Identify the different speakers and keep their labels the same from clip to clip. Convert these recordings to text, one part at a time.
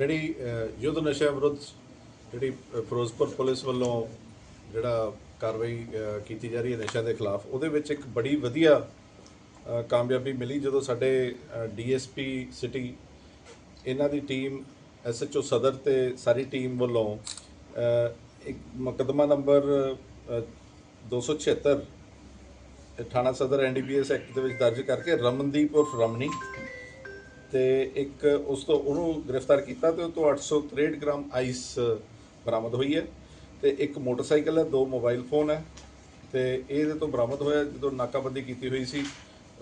Speaker 1: ਜਿਹੜੀ ਯੁੱਧ ਨਸ਼ਿਆਂ ਵਿਰੁੱਧ ਜਿਹੜੀ ਫਿਰੋਜ਼ਪੁਰ ਪੁਲਿਸ ਵੱਲੋਂ ਜਿਹੜਾ ਕਾਰਵਾਈ ਕੀਤੀ ਜਾ ਰਹੀ ਹੈ ਨਸ਼ਿਆਂ ਦੇ ਖਿਲਾਫ ਉਹਦੇ ਵਿੱਚ ਇੱਕ ਬੜੀ ਵਧੀਆ ਕਾਮਯਾਬੀ ਮਿਲੀ ਜਦੋਂ ਸਾਡੇ ਡੀਐਸਪੀ ਸਿਟੀ ਇਹਨਾਂ ਦੀ ਟੀਮ ਐਸਐਚਓ ਸਦਰ ਤੇ ਸਾਰੀ ਟੀਮ ਵੱਲੋਂ ਇੱਕ ਮੁਕੱਦਮਾ ਨੰਬਰ ਅ, 276 ਇਹ ਥਾਣਾ ਸਦਰ ਐਨਡੀਪੀਐਸ ਐਕਟ ਦੇ ਵਿੱਚ ਦਰਜ ਕਰਕੇ ਰਮਨਦੀਪ ਉਰਫ ਰਮਨੀ ਤੇ ਇੱਕ ਉਸ ਤੋਂ ਉਹਨੂੰ ਗ੍ਰਿਫਤਾਰ ਕੀਤਾ ਤੇ ਉਹ ਤੋਂ 863 ਗ੍ਰਾਮ ਆਈਸ ਬਰਾਮਦ ਹੋਈ ਹੈ ਤੇ ਇੱਕ ਮੋਟਰਸਾਈਕਲ ਹੈ, ਦੋ ਮੋਬਾਈਲ ਫੋਨ ਹੈ ਤੇ ਇਹਦੇ ਤੋਂ ਬਰਾਮਦ ਹੋਇਆ ਜਦੋਂ ਨਾਕਾਬੰਦੀ ਕੀਤੀ ਹੋਈ ਸੀ।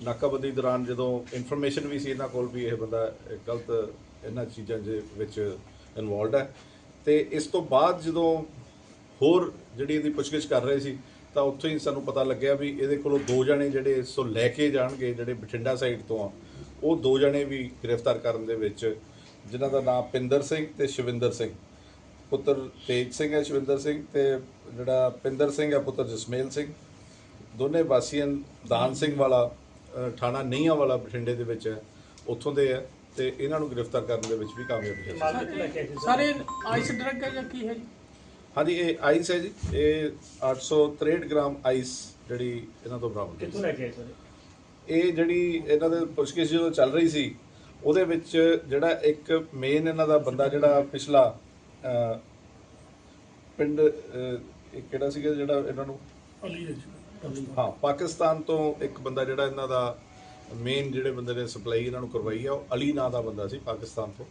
Speaker 1: ਨਾਕਾਬੰਦੀ ਦੌਰਾਨ ਜਦੋਂ ਇਨਫੋਰਮੇਸ਼ਨ ਵੀ ਸੀ ਇਹਨਾਂ ਕੋਲ ਵੀ ਇਹ ਬੰਦਾ ਗਲਤ ਇਹਨਾਂ ਚੀਜ਼ਾਂ ਦੇ ਵਿੱਚ ਇਨਵੋਲਡ ਹੈ ਤੇ ਇਸ ਤੋਂ ਬਾਅਦ ਜਦੋਂ ਹੋਰ ਜਿਹੜੀ ਇਹਦੀ ਪੁੱਛਗਿੱਛ ਕਰ ਰਹੇ ਸੀ ਤਾਂ ਉੱਥੇ ਹੀ ਸਾਨੂੰ ਪਤਾ ਲੱਗਿਆ ਵੀ ਇਹਦੇ ਕੋਲੋਂ ਦੋ ਜਣੇ ਜਿਹੜੇ ਇਸ ਤੋਂ ਲੈ ਕੇ ਜਾਣਗੇ, ਜਿਹੜੇ ਬਠਿੰਡਾ ਸਾਈਡ ਤੋਂ ਆ ਉਹ ਦੋ ਜਣੇ ਵੀ ਗ੍ਰਿਫਤਾਰ ਕਰਨ ਦੇ ਵਿੱਚ ਜਿਨ੍ਹਾਂ ਦਾ ਨਾਮ ਪਿੰਦਰ ਸਿੰਘ ਤੇ ਸ਼ਿਵਿੰਦਰ ਸਿੰਘ। ਪੁੱਤਰ ਤੇਜ ਸਿੰਘ ਹੈ ਸ਼ਿਵਿੰਦਰ ਸਿੰਘ ਤੇ ਜਿਹੜਾ ਪਿੰਦਰ ਸਿੰਘ ਹੈ ਪੁੱਤਰ ਜਸਮੇਲ ਸਿੰਘ। ਦੋਨੇ ਵਾਸੀਆਂ ਦਾਨ ਸਿੰਘ ਵਾਲਾ ਥਾਣਾ ਨੀਹਾਂ ਵਾਲਾ ਬਠਿੰਡੇ ਦੇ ਵਿੱਚ ਹੈ ਉੱਥੋਂ ਦੇ ਹੈ ਤੇ ਇਹਨਾਂ ਨੂੰ ਗ੍ਰਿਫਤਾਰ ਕਰਨ ਦੇ ਵਿੱਚ ਵੀ ਕਾਮਯਾਬੀ ਹੈ
Speaker 2: ਸਾਰੇ ਆਈਸ ਡਰਗ ਹੈ ਜਾਂ ਕੀ ਹੈ ਜੀ?
Speaker 1: ਹਾਂਜੀ ਇਹ ਆਈਸ ਹੈ ਜੀ। ਇਹ 863 ਗ੍ਰਾਮ ਆਈਸ ਜਿਹੜੀ ਇਹਨਾਂ ਤੋਂ ਬਰਾਮਦ ਹੋਈ
Speaker 3: ਕਿੱਥੋਂ ਲੈ ਕੇ ਆਏ ਸਰ?
Speaker 1: ਇਹ ਜਿਹੜੀ ਇਹਨਾਂ ਦੇ ਪੁੱਛਗਿੱਛ ਜਦੋਂ ਚੱਲ ਰਹੀ ਸੀ ਉਹਦੇ ਵਿੱਚ ਜਿਹੜਾ ਇੱਕ ਮੇਨ ਇਹਨਾਂ ਦਾ ਬੰਦਾ ਜਿਹੜਾ ਪਿਛਲਾ ਪਿੰਡ ਕਿਹੜਾ ਸੀਗਾ ਜਿਹੜਾ ਇਹਨਾਂ ਨੂੰ? ਹਾਂ ਪਾਕਿਸਤਾਨ ਤੋਂ ਇੱਕ ਬੰਦਾ ਜਿਹੜਾ ਇਹਨਾਂ ਦਾ ਮੇਨ ਜਿਹੜੇ ਬੰਦੇ ਨੇ ਸਪਲਾਈ ਇਹਨਾਂ ਨੂੰ ਕਰਵਾਈ ਆ ਉਹ ਅਲੀ ਨਾਂ ਦਾ ਬੰਦਾ ਸੀ ਪਾਕਿਸਤਾਨ ਤੋਂ।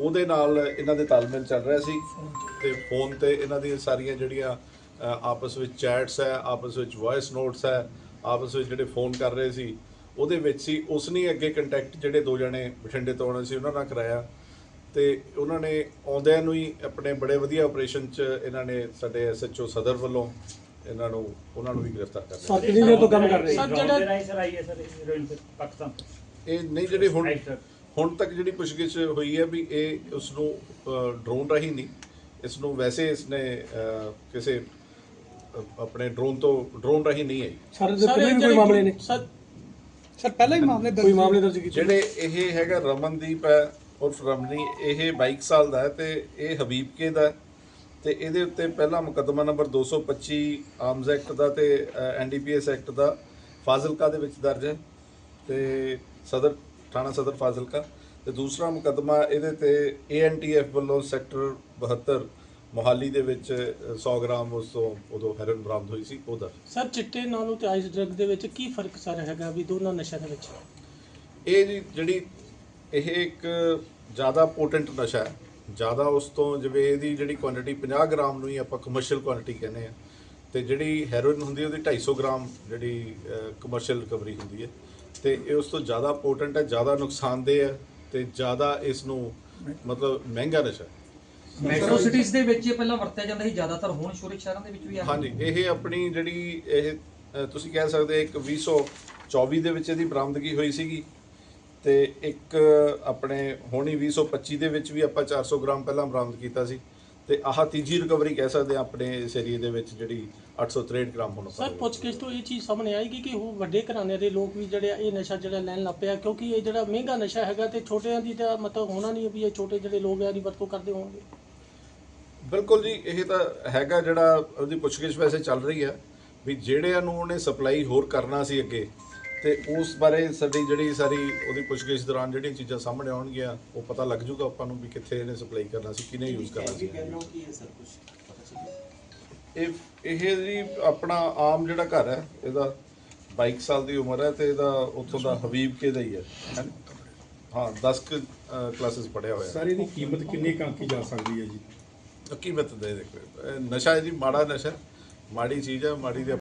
Speaker 1: ਉਹਦੇ ਨਾਲ ਇਹਨਾਂ ਦੇ ਤਾਲਮੇਲ ਚੱਲ ਰਿਹਾ ਸੀ ਤੇ ਫੋਨ ਤੇ ਇਹਨਾਂ ਦੀਆਂ ਸਾਰੀਆਂ ਜਿਹੜੀਆਂ ਆਪਸ ਵਿੱਚ ਚੈਟਸ ਹੈ ਆਪਸ ਵਿੱਚ ਵੌਇਸ ਨੋਟਸ ਹੈ ਆਪਸ ਵਿੱਚ ਜਿਹੜੇ ਫੋਨ ਕਰ ਰਹੇ ਸੀ ਉਹਦੇ ਵਿੱਚ ਸੀ ਉਸ ਨੇ ਅੱਗੇ ਕੰਟੈਕਟ ਜਿਹੜੇ ਦੋ ਜਣੇ ਬਠਿੰਡੇ ਤੋਂ ਆਉਣੇ ਸੀ ਉਹਨਾਂ ਨਾਲ ਕਰਾਇਆ। ਤੇ ਉਹਨਾਂ ਨੇ ਆਉਂਦਿਆਂ ਨੂੰ ਹੀ ਆਪਣੇ ਬੜੇ ਵਧੀਆ ਆਪਰੇਸ਼ਨ 'ਚ ਇਹਨਾਂ ਨੇ ਸਾਡੇ ਐਸਐਚਓ ਸਦਰ ਵੱਲੋਂ ਇਹਨਾਂ ਨੂੰ ਉਹਨਾਂ ਨੂੰ ਵੀ ਗ੍ਰਿਫਤਾਰ ਕਰ ਲਿਆ।
Speaker 2: ਕਿੰਨੀ ਦੇਰ ਤੋਂ ਕੰਮ ਕਰ ਰਹੇ
Speaker 3: ਸਰ
Speaker 2: ਸਰ
Speaker 3: ਜਿਹੜਾ
Speaker 2: ਜਿਹੜਾ
Speaker 3: ਸਰ ਆਈ ਹੈ ਸਰ ਹੀਰੋਇਨ ਸਰ ਪਾਕਿਸਤਾਨ ਤੋਂ।
Speaker 1: ਇਹ ਨਹੀਂ ਜਿਹੜੇ ਹੁਣ. ਹੁਣ ਤੱਕ ਜਿਹੜੀ ਪੁੱਛਗਿੱਛ ਹੋਈ ਹੈ ਵੀ ਇਹ ਉਸ ਨੂੰ ਡਰੋਨ ਰਾਹੀਂ ਨਹੀਂ ਇਸ ਨੂੰ ਵੈਸੇ ਇਸਨੇ ਕਿਸੇ ਆਪਣੇ ਡਰੋਨ ਤੋਂ ਡਰੋਨ ਰਾਹੀਂ ਨਹੀਂ ਆਈ।
Speaker 2: ਸਰ ਦੇ ਪਹਿਲੇ ਵੀ ਕੋਈ ਮਾਮਲੇ ਨੇ? ਸਰ
Speaker 4: ਸਰ ਪਹਿਲਾਂ ਹੀ ਮਾਮਲੇ ਦਰਜ
Speaker 2: ਕੋਈ ਮਾਮਲੇ ਦਰਜ ਕੀਤੇ?
Speaker 1: ਜਿਹੜੇ ਇਹ ਹੈਗਾ ਰਮਨਦੀਪ ਹੈ ਉਰਫ ਰਮਨੀ ਇਹ 22 ਸਾਲ ਦਾ ਹੈ ਤੇ ਇਹ ਹਬੀਬਕੇ ਦਾ ਹੈ। ਤੇ ਇਹਦੇ ਉੱਤੇ ਪਹਿਲਾ ਮੁਕੱਦਮਾ ਨੰਬਰ 225 ਆਰਮਜ਼ ਐਕਟ ਦਾ ਤੇ ਐਨਡੀਪੀਐਸ ਐਕਟ ਦਾ ਫਾਜ਼ਿਲਕਾ ਦੇ ਵਿੱਚ ਦਰਜ ਹੈ। ਤੇ ਸਦਰ ਥਾਣਾ ਸਦਰ ਫਾਜ਼ਿਲਕਾ। ਤੇ ਦੂਸਰਾ ਮੁਕੱਦਮਾ ਇਹਦੇ ਤੇ ਏਐਨਟੀਐਫ ਵੱਲੋਂ ਸੈਕਟਰ 72 ਮੋਹਾਲੀ ਦੇ ਵਿੱਚ ਅ, 100 ਗ੍ਰਾਮ ਉਸ ਤੋਂ ਉਦੋਂ ਹੈਰੋਇਨ ਬਰਾਮਦ ਹੋਈ ਸੀ ਉਹਦਾ
Speaker 2: ਸਰ ਚਿੱਟੇ ਨਾਲੋਂ ਤੇ ਆਈਸ ਡਰਗ ਦੇ ਵਿੱਚ ਕੀ ਫ਼ਰਕ ਸਰ ਹੈਗਾ ਵੀ ਦੋਨਾਂ ਨਸ਼ਿਆਂ ਦੇ ਵਿੱਚ?
Speaker 1: ਇਹ ਜੀ ਜਿਹੜੀ ਇਹ ਇੱਕ ਜ਼ਿਆਦਾ ਪੋਟੈਂਟ ਨਸ਼ਾ ਹੈ। ਜ਼ਿਆਦਾ ਉਸ ਤੋਂ ਜਿਵੇਂ ਇਹਦੀ ਜਿਹੜੀ ਕੁਆਂਟੀਟੀ 50 ਗ੍ਰਾਮ ਨੂੰ ਹੀ ਆਪਾਂ ਕਮਰਸ਼ੀਅਲ ਕੁਆਂਟੀਟੀ ਕਹਿੰਦੇ ਆ ਤੇ ਜਿਹੜੀ ਹੈਰੋਇਨ ਹੁੰਦੀ ਹੈ ਉਹਦੀ 250 ਗ੍ਰਾਮ ਜਿਹੜੀ ਕਮਰਸ਼ੀਅਲ ਰਿਕਵਰੀ ਹੁੰਦੀ ਹੈ। ਤੇ ਇਹ ਉਸ ਤੋਂ ਜ਼ਿਆਦਾ ਪੋਟੈਂਟ ਹੈ ਜ਼ਿਆਦਾ ਨੁਕਸਾਨਦੇਹ ਹੈ ਤੇ ਜ਼ਿਆਦਾ ਇਸ ਨੂੰ ਮਤਲਬ ਮਹਿੰਗਾ ਨਸ਼ਾ ਹੈ।
Speaker 5: ਮੈਟਰੋ ਸਿਟੀਜ਼ ਦੇ ਵਿੱਚ ਇਹ ਪਹਿਲਾਂ ਵਰਤਿਆ ਜਾਂਦਾ ਸੀ ਜ਼ਿਆਦਾਤਰ ਹੁਣ ਸ਼ੋਰੇ ਸ਼ਹਿਰਾਂ ਦੇ ਵਿੱਚ ਵੀ ਆ
Speaker 1: ਹਾਂਜੀ ਇਹ ਆਪਣੀ ਜਿਹੜੀ ਇਹ ਅ, ਤੁਸੀਂ ਕਹਿ ਸਕਦੇ ਇੱਕ 2024 ਦੇ ਵਿੱਚ ਇਹਦੀ ਬਰਾਮਦਗੀ ਹੋਈ ਸੀਗੀ ਤੇ ਇੱਕ ਆਪਣੇ ਹੋਣੀ 2025 ਦੇ ਵਿੱਚ ਵੀ ਆਪਾਂ 400 ਗ੍ਰਾਮ ਪਹਿਲਾਂ ਬਰਾਮਦ ਕੀਤਾ ਸੀ ਤੇ ਆਹ ਤੀਜੀ ਰਿਕਵਰੀ ਕਹਿ ਸਕਦੇ ਹਾਂ ਆਪਣੇ ਇਸ ਏਰੀਏ ਦੇ ਵਿੱਚ ਜਿਹੜੀ 863 ਗ੍ਰਾਮ ਹੁਣ
Speaker 2: ਸਰ ਪੁੱਛਗਿੱਛ ਤੋਂ ਇਹ ਚੀਜ਼ ਸਾਹਮਣੇ ਆਏਗੀ ਕਿ ਉਹ ਵੱਡੇ ਘਰਾਣੇ ਦੇ ਲੋਕ ਵੀ ਜਿਹੜੇ ਆ ਇਹ ਨਸ਼ਾ ਜਿਹੜਾ ਲੈਣ ਲੱਗ ਪਿਆ ਕਿਉਂਕਿ ਇਹ ਜਿਹੜਾ ਮਹਿੰਗਾ ਨਸ਼ਾ ਹੈਗਾ ਤੇ ਛੋਟਿਆਂ ਦੀ ਤਾਂ ਮਤਲਬ ਹੋਣਾ ਨਹੀਂ ਵੀ ਇਹ ਛੋਟੇ ਜਿਹੜੇ ਲੋਕ ਆ ਦੀ ਵਰਤੋਂ ਕਰਦੇ ਹੋਣਗੇ।
Speaker 1: ਬਿਲਕੁਲ ਜੀ ਇਹ ਤਾਂ ਹੈਗਾ ਜਿਹੜਾ ਉਹਦੀ ਪੁੱਛਗਿੱਛ ਵੈਸੇ ਚੱਲ ਰਹੀ ਹੈ ਵੀ ਜਿਹੜਿਆਂ ਨੂੰ ਉਹਨੇ ਸਪਲਾਈ ਹੋਰ ਕਰਨਾ ਸੀ ਅੱਗੇ ਤੇ ਉਸ ਬਾਰੇ ਸਾਡੀ ਜਿਹੜੀ ਸਾਰੀ ਉਹਦੀ ਪੁੱਛਗਿੱਛ ਦੌਰਾਨ ਜਿਹੜੀਆਂ ਚੀਜ਼ਾਂ ਸਾਹਮਣੇ ਆਉਣਗੀਆਂ ਉਹ ਪਤਾ ਲੱਗ ਜੂਗਾ ਆਪਾਂ ਨੂੰ ਵੀ ਕਿੱਥੇ ਇਹਨੇ ਸਪਲਾਈ ਕਰਨਾ ਸੀ ਕਿਹਨੇ ਯੂਜ਼ ਕਰਨਾ ਸੀ। ਇਹ ਇਹ ਜੀ ਆਪਣਾ ਆਮ ਜਿਹੜਾ ਘਰ ਹੈ ਇਹਦਾ 22 ਸਾਲ ਦੀ ਉਮਰ ਹੈ ਤੇ ਇਹਦਾ ਉੱਥੋਂ ਦਾ ਹਬੀਬ ਕੇ ਦਾ ਹੀ ਹੈ ਹੈਂ? ਹਾਂ 10 ਕਲਾਸਿਸ ਪੜਿਆ ਹੋਇਆ।
Speaker 6: ਸਰ ਇਹਦੀ ਕੀਮਤ ਕਿੰਨੀ ਕਾਂਕੀ ਜਾ ਸਕਦੀ ਹੈ ਜੀ?
Speaker 1: ਹਕੀਮਤ ਦੇ ਦੇਖੋ ਇਹ ਨਸ਼ਾ ਹੈ ਜੀ ਮਾੜਾ ਨਸ਼ਾ। ਮਾੜੀ ਚੀਜ਼ ਹੈ ਮਾੜੀ ਦੇ